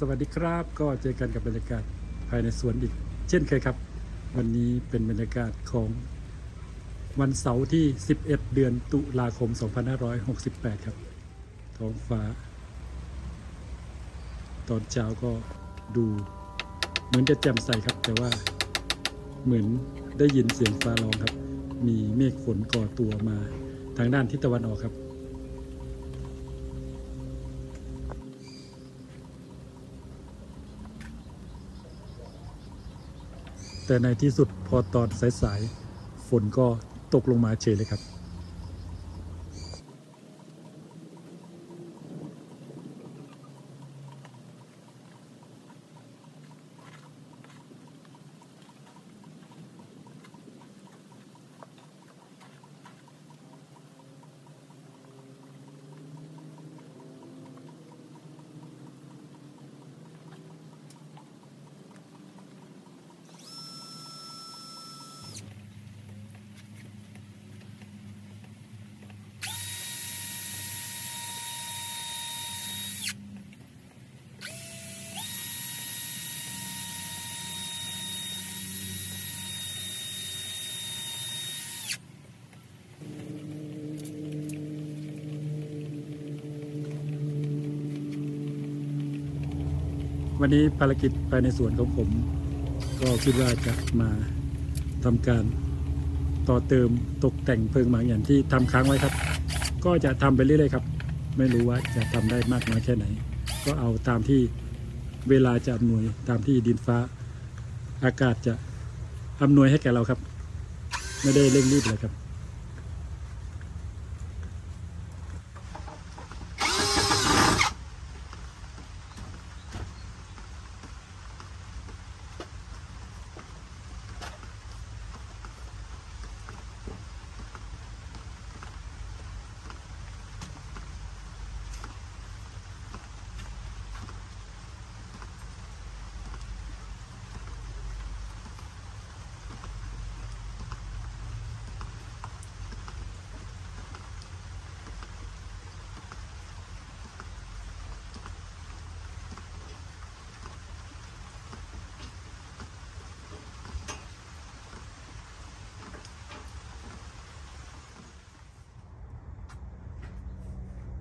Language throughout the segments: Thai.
สวัสดีครับก็เจอกันกับบรรยากาศภายในสวนอีก เช่นเคยครับ วันนี้เป็นบรรยากาศของวันเสาร์ที่ 11 เดือนตุลาคม 2568 ครับ ท้องฟ้า ตอนเช้าก็ดู เหมือนจะแจ่มใสครับ แต่ว่าเหมือนได้ยินเสียงฟ้าร้องครับ มีเมฆฝนก่อตัวมาทางด้านทิศตะวันออกครับ แต่ในที่สุดพอตอนสายๆฝนก็ตกลงมาเฉยเลยครับ วันนี้ภารกิจภายในสวนของผม ก็คิดว่าจะมาทำการต่อเติมตกแต่งเพิงหมางอย่างที่ทำค้างไว้ครับ ก็จะทำไปเรื่อยๆครับ ไม่รู้ว่าจะทำได้มากน้อยแค่ไหน ก็เอาตามที่เวลาจะอำนวยตามที่ดินฟ้าอากาศจะอำนวยให้แก่เราครับ ไม่ได้เร่งรีบเลยครับ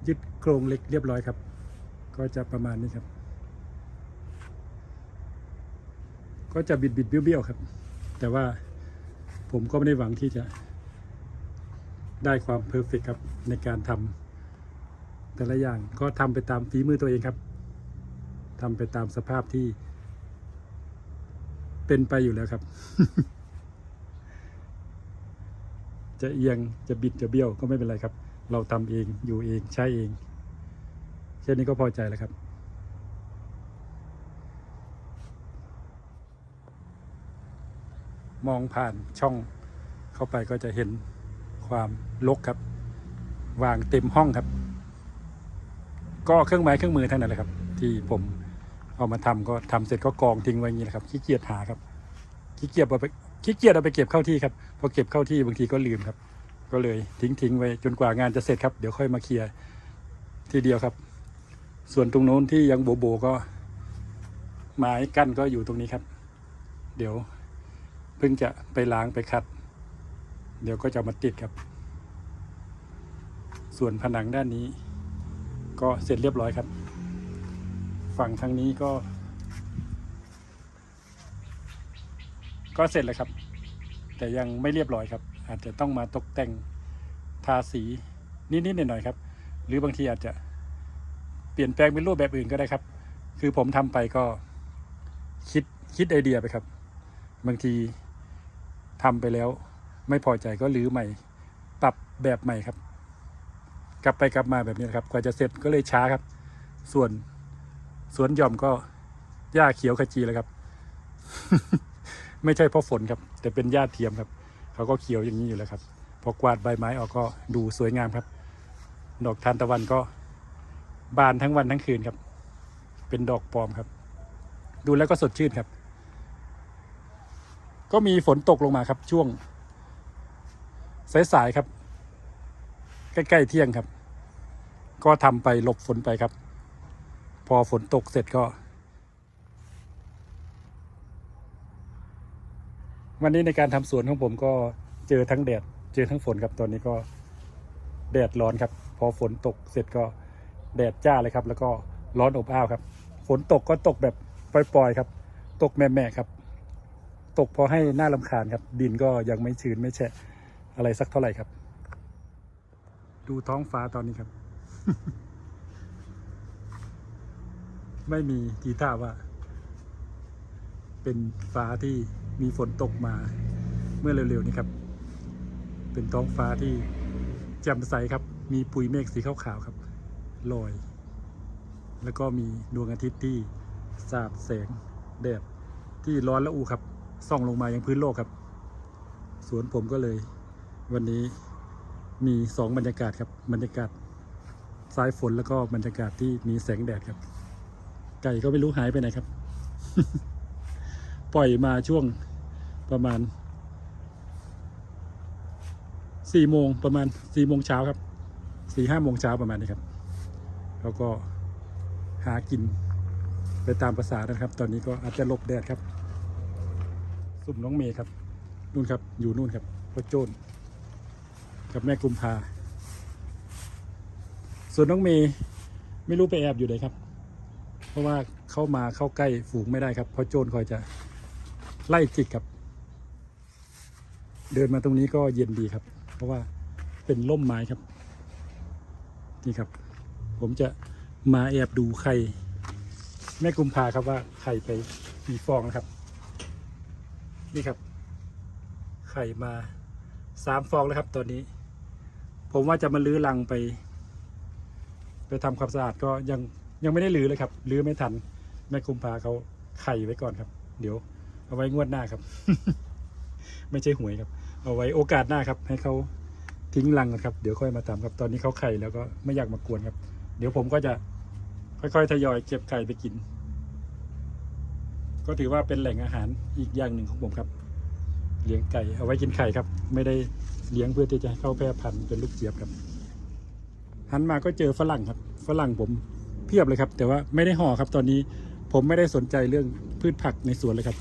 ยึดโครงเหล็กเรียบร้อยครับ ก็จะประมาณนี้ครับ ก็จะบิดบิดเบี้ยวๆครับ แต่ว่าผมก็ไม่ได้หวังที่จะได้ความเพอร์เฟกครับในการทำแต่ละอย่างก็ทำไปตามฝีมือตัวเองครับทำไปตามสภาพที่ เป็นไปอยู่แล้วครับ จะเอียงจะบิดจะเบี้ยวก็ไม่เป็นไรครับ เราทำเองอยู่เองใช้เองแค่นนี้ก็พอใจแล้วครับ มองผ่านช่องเข้าไปก็จะเห็นความลกครับ วางเต็มห้องครับ ก็เครื่องไม้เครื่องมือทั้งนั้นแหละครับ ที่ผมเอามาทำก็ทำเสร็จก็กองทิ้งไว้อย่างนี้แหละครับขี้เกียจหาครับขี้เกียจเอาไปขี้เกียจเอาไปเก็บเข้าที่ครับพอเก็บเข้าที่บางทีก็ลืมครับ ก็เลยทิ้งทิ้งไว้จนกว่างานจะเสร็จครับ เดี๋ยวค่อยมาเคลียร์ทีเดียวครับ ส่วนตรงโน้นที่ยังโบโบก็ไม้กั้นก็อยู่ตรงนี้ครับ เดี๋ยวเพิ่งจะไปล้างไปคัด เดี๋ยวก็จะมาติดครับ ส่วนผนังด้านนี้ ก็เสร็จเรียบร้อยครับ ฝั่งทางนี้ก็ ก็เสร็จแล้วครับ แต่ยังไม่เรียบร้อยครับ อาจจะต้องมาตกแต่งทาสีนิดๆหน่อยๆครับ หรือบางทีอาจจะเปลี่ยนแปลงเป็นรูปแบบอื่นก็ได้ครับ คือผมทำไปก็คิดคิดไอเดียไปครับ บางทีทำไปแล้ว ไม่พอใจก็รื้อใหม่ ปรับแบบใหม่ครับ กลับไปกลับมาแบบนี้ครับกว่าจะเสร็จก็เลยช้าครับ ส่วนสวนหย่อมก็หญ้าเขียวขจีแล้วครับ ไม่ใช่เพราะฝนครับ แต่เป็นหญ้าเทียมครับ เขาก็เขียวอย่างนี้อยู่แล้วครับ พอกวาดใบไม้ออกก็ดูสวยงามครับ ดอกทานตะวันก็บานทั้งวันทั้งคืนครับ เป็นดอกปลอมครับ ดูแล้วก็สดชื่นครับ ก็มีฝนตกลงมาครับ ช่วงสายๆครับ ใกล้ๆเที่ยงครับ ก็ทำไปหลบฝนไปครับ พอฝนตกเสร็จก็ วันนี้ในการทำสวนของผมก็เจอทั้งแดดเจอทั้งฝนครับตอนนี้ก็แดดร้อนครับ พอฝนตกเสร็จก็แดดจ้าเลยครับ แล้วก็ร้อนอบอ้าวครับ ฝนตกก็ตกแบบปล่อยๆครับ ตกแม่ๆครับ ตกพอให้หน้าลำคาญครับ ดินก็ยังไม่ชื้นไม่แฉะอะไรสักเท่าไหร่ครับ ดูท้องฟ้าตอนนี้ครับ ไม่มีทีท่าว่า เป็นฟ้าที่มีฝนตกมาเมื่อเร็วๆนี้ครับ เป็นท้องฟ้าที่แจ่มใสครับ มีปุยเมฆสีขาวๆครับลอย แล้วก็มีดวงอาทิตย์ที่สาดแสงแดดที่ร้อนและอูครับส่องลงมายังพื้นโลกครับ สวนผมก็เลย วันนี้มีสองบรรยากาศครับ บรรยากาศสายฝนแล้วก็บรรยากาศที่มีแสงแดดครับ ไก่ก็ไม่รู้หายไปไหนครับ ปล่อยมาช่วงประมาณสี่โมงประมาณสี่โมงเช้าครับสี่ห้าโมงเช้าประมาณนี้ครับ แล้วก็หากินไปตามภาษานะครับ ตอนนี้ก็อาจจะหลบแดดครับ สุ่มน้องเมย์ครับนู่นครับ อยู่นู่นครับพ่อโจนกับแม่กุมภาส่วนน้องเมย์ไม่รู้ไปแอบอยู่ไหนครับ เพราะว่าเข้ามาเข้าใกล้ฝูงไม่ได้ครับเพราะโจรคอยจะ ไล่จิกครับ เดินมาตรงนี้ก็เย็นดีครับ เพราะว่าเป็นร่มไม้ครับ นี่ครับ ผมจะมาแอบดูไข่แม่กุมภาครับว่าไข่ไปกี่ฟองนะครับ นี่ครับ ไข่มาสามฟองแล้วครับตอนนี้ ผมว่าจะมาลื้อรังไป ไปทำความสะอาดก็ยังยังไม่ได้ลื้อเลยครับลื้อไม่ทันแม่กุมภาเขาไข่ไว้ก่อนครับ เดี๋ยว เอาไว้งวดหน้าครับ ไม่ใช่หวยครับ เอาไว้โอกาสหน้าครับ ให้เขาทิ้งรังก่อนครับ เดี๋ยวค่อยมาทำครับ ตอนนี้เขาไข่แล้วก็ไม่อยากมากวนครับ เดี๋ยวผมก็จะค่อยๆทยอยเก็บไข่ไปกิน ก็ถือว่าเป็นแหล่งอาหารอีกอย่างหนึ่งของผมครับ เลี้ยงไก่เอาไว้กินไข่ครับ ไม่ได้เลี้ยงเพื่อที่จะให้เข้าแพร่พันธุ์เป็นลูกเจี๊ยบครับ หันมาก็เจอฝรั่งครับ ฝรั่งผมเพียบเลยครับ แต่ว่าไม่ได้ห่อครับ ตอนนี้ผมไม่ได้สนใจเรื่องพืชผักในสวนเลยครับ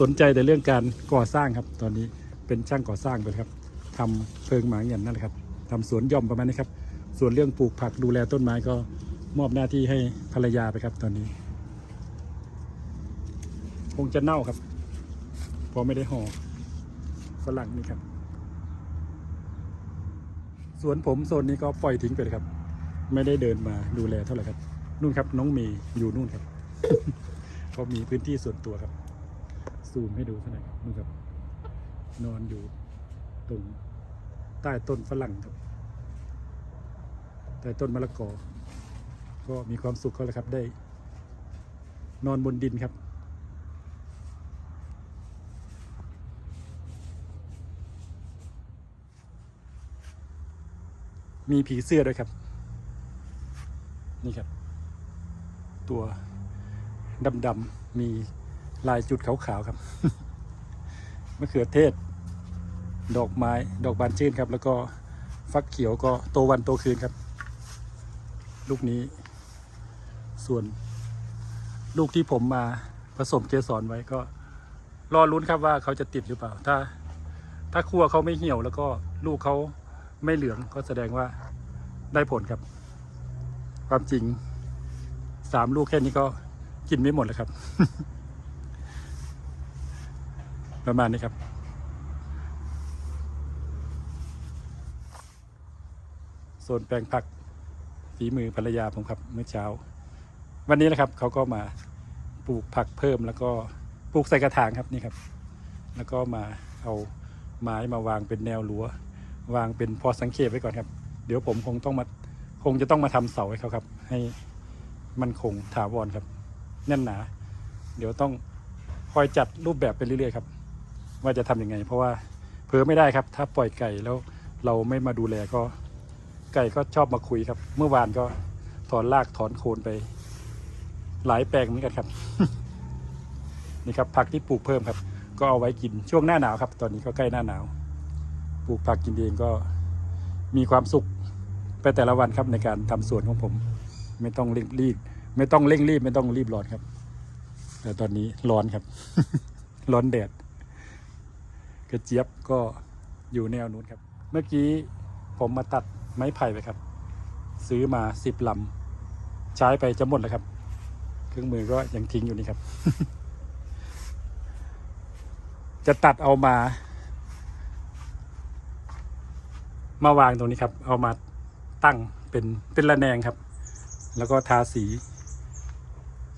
สนใจแต่เรื่องการก่อสร้างครับ ตอนนี้เป็นช่างก่อสร้างไปครับทำเพิงหมาเงียนนั่นแหละครับทำสวนย่อมประมาณนี้ครับ ส่วนเรื่องปลูกผักดูแลต้นไม้ก็มอบหน้าที่ให้ภรรยาไปครับ ตอนนี้ คงจะเน่าครับเพราะไม่ได้ห่อฝรั่งนี่ครับ สวนผมโซนนี้ก็ปล่อยทิ้งไปเลยครับ ไม่ได้เดินมาดูแลเท่าไหร่ครับนู่นครับ น้องเมย์อยู่นู่นครับเขามีพื้นที่ส่วนตัวครับ ซูมให้ดูเท่าไหร่อยนู่นครับ นอนอยู่ตรงใต้ต้นฝรั่งครับใต้ต้นมะละกอ ก็มีความสุขเขาแหละครับได้ นอนบนดินครับ มีผีเสื้อด้วยครับ นี่ครับ ตัวดำๆมี ลายจุดขาวๆครับมะเขือเทศ ดอกไม้ดอกบานชื่นครับ แล้วก็ฟักเขียวก็โตวันโตคืนครับ ลูกนี้ ส่วนลูกที่ผมมาผสมเกสรไว้ก็ รอลุ้นครับว่าเขาจะติดหรือเปล่า ถ้า ถ้าคั่วเขาไม่เหี่ยวแล้วก็ลูกเขาไม่เหลืองก็แสดงว่าได้ผลครับ ความจริงสามลูกแค่นี้ก็กินไม่หมดแล้วครับ ประมาณนี้ครับ โซนแปลงผักฝีมือภรรยาผมครับเมื่อเช้า วันนี้นะครับเขาก็มาปลูกผักเพิ่มแล้วก็ปลูกใส่กระถางครับนี่ครับ แล้วก็มาเอาไม้มาวางเป็นแนวรั้ว วางเป็นพอสังเกตไว้ก่อนครับ เดี๋ยวผมคงต้องมาคงจะต้องมาทำเสาให้เขาครับ ให้มันคงถาวรครับ แน่นหนา เดี๋ยวต้องคอยจัดรูปแบบไปเรื่อยๆครับ ว่าจะทำยังไง เพราะว่าเผลอไม่ได้ครับ ถ้าปล่อยไก่แล้วเราไม่มาดูแลก็ ไก่ก็ชอบมาคุยครับ เมื่อวานก็ถอนรากถอนโคนไป หลายแปลงเหมือนกันครับ นี่ครับผักที่ปลูกเพิ่มครับ ก็เอาไว้กินช่วงหน้าหนาวครับ ตอนนี้ก็ใกล้หน้าหนาว ปลูกผักกินเองก็มีความสุขไปแต่ละวันครับในการทำสวนของผม ไม่ต้องเร่งรีบ ไม่ต้องเร่งรีบ ไม่ต้องรีบร้อนครับ แต่ตอนนี้ร้อนครับ ร้อนแดด ระเจี๊ยบก็อยู่แนวนู้นครับ เมื่อกี้ผมมาตัดไม้ไผ่ไปครับ ซื้อมาสิบลำใช้ไปจะหมดแล้วครับ เครื่องมือก็ยังทิ้งอยู่นี่ครับ จะตัดเอามา มาวางตรงนี้ครับ เอามาตั้งเป็นเป็นระแนงครับ แล้วก็ทาสี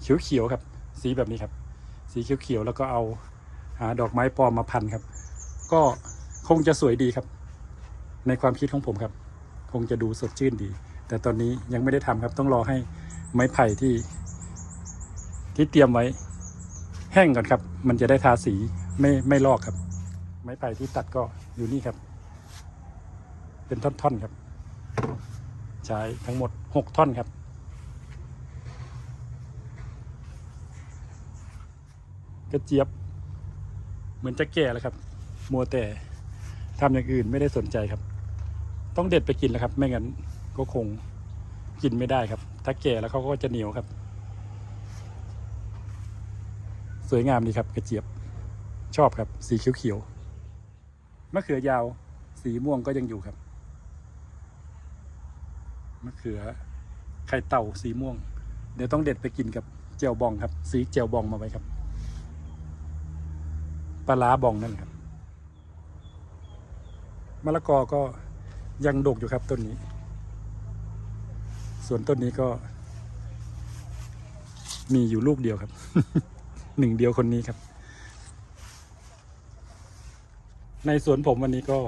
เขียวๆครับ สีแบบนี้ครับ สีเขียวๆแล้วก็เอาหาดอกไม้ปลอมมาพันครับ ก็คงจะสวยดีครับ ในความคิดของผมครับ คงจะดูสดชื่นดี แต่ตอนนี้ยังไม่ได้ทำครับ ต้องรอให้ไม้ไผ่ที่ ที่เตรียมไว้ แห้งก่อนครับ มันจะได้ทาสีไม่ไม่ลอกครับ ไม้ไผ่ที่ตัดก็อยู่นี่ครับ เป็นท่อนๆครับ ใช้ทั้งหมดหกท่อนครับกระเจี๊ยบ เหมือนจะแก่แล้วครับ มัวแต่ทำอย่างอื่นไม่ได้สนใจครับ ต้องเด็ดไปกินแล้วครับ ไม่งั้นก็คงกินไม่ได้ครับ ถ้าแก่แล้วเขาก็จะเหนียวครับ สวยงามดีครับ กระเจี๊ยบชอบครับ สีเขียวๆมะเขือยาว สีม่วงก็ยังอยู่ครับมะเขือไข่เต่าสีม่วง เดี๋ยวต้องเด็ดไปกินกับเจียวบองครับ สีเจียวบองมาไว้ครับปลาร้าบองนั่นครับ มะละกอก็ยังดกอยู่ครับต้นนี้ ส่วนต้นนี้ก็ มีอยู่ลูกเดียวครับ หนึ่งเดียวคนนี้ครับ ในสวนผมวันนี้ก็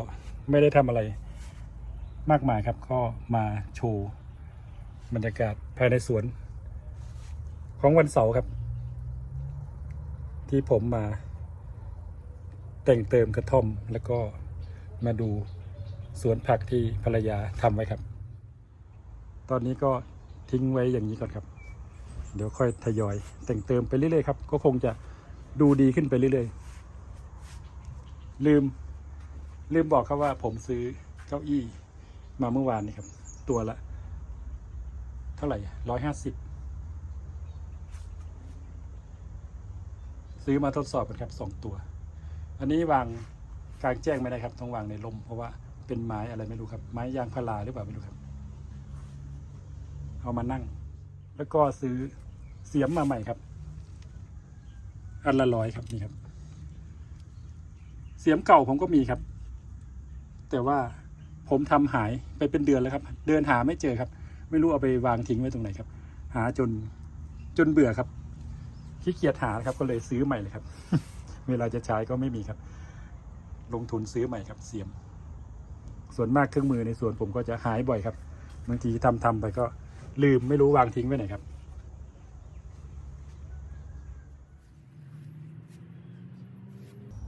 ไม่ได้ทำอะไร มากมายครับ ก็มาโชว์บรรยากาศภายในสวน ของวันเสาร์ครับ ที่ผมมาแต่งเติมกระท่อมแล้วก็ มาดูสวนผักที่ภรรยาทำไว้ครับ ตอนนี้ก็ทิ้งไว้อย่างนี้ก่อนครับ เดี๋ยวค่อยทยอย แต่งเติมไปเรื่อยๆครับ ก็คงจะดูดีขึ้นไปเรื่อยๆ ลืม ลืมบอกครับว่าผมซื้อเก้าอี้มาเมื่อวานนี่ครับ ตัวละ เท่าไหร่ร้อยห้าสิบซื้อมาทดสอบกันครับสองตัว อันนี้วาง กลางแจ้งไม่ได้ครับต้องวางในร่มเพราะว่าเป็นไม้อะไรไม่รู้ครับ ไม้ยางพาราหรือเปล่าไม่รู้ครับ เอามานั่ง แล้วก็ซื้อเสียมมาใหม่ครับ อันละร้อยครับนี่ครับ เสียมเก่าผมก็มีครับ แต่ว่าผมทำหายไปเป็นเดือนแล้วครับ เดินหาไม่เจอครับ ไม่รู้เอาไปวางทิ้งไว้ตรงไหนครับ หาจนจนเบื่อครับขี้เกียจหาครับก็เลยซื้อใหม่เลยครับ เวลาจะใช้ก็ไม่มีครับ ลงทุนซื้อใหม่ครับเสียม ส่วนมากเครื่องมือในส่วนผมก็จะหายบ่อยครับบางทีทำทำไปก็ลืมไม่รู้วางทิ้งไว้ไหนครับ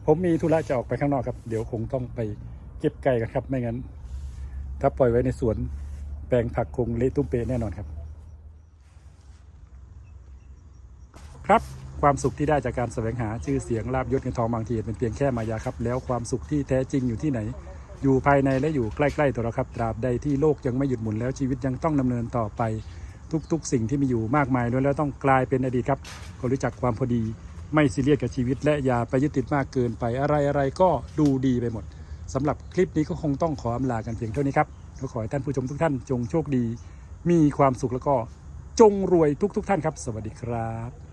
ผมมีธุระจะออกไปข้างนอกครับ เดี๋ยวคงต้องไปเก็บไก่กันครับ ไม่งั้น ถ้าปล่อยไว้ในสวนแปลงผักคงเละตุ้มเปแน่นอนครับ ครับ ความสุขที่ได้จากการแสวงหาชื่อเสียงลาบยศเงินทองบางทีเป็นเพียงแค่มายาครับ แล้วความสุขที่แท้จริงอยู่ที่ไหน อยู่ภายในและอยู่ใกล้ๆตัวเราครับ ตราบใดที่โลกยังไม่หยุดหมุนแล้วชีวิตยังต้องดำเนินต่อไป ทุกๆ สิ่งที่มีอยู่มากมายล้วนแล้วต้องกลายเป็นอดีตครับก็รู้จักความพอดี ไม่ซีเรียสกับชีวิต และอย่าไปยึดติดมากเกินไปอะไรอะไรๆก็ดูดีไปหมดสำหรับคลิปนี้ก็คงต้องขออำลากันเพียงเท่านี้ครับก็ขอให้ท่านผู้ชมทุกท่านจงโชคดี มีความสุขแล้วก็จงรวยทุกๆท่านครับ สวัสดีครับ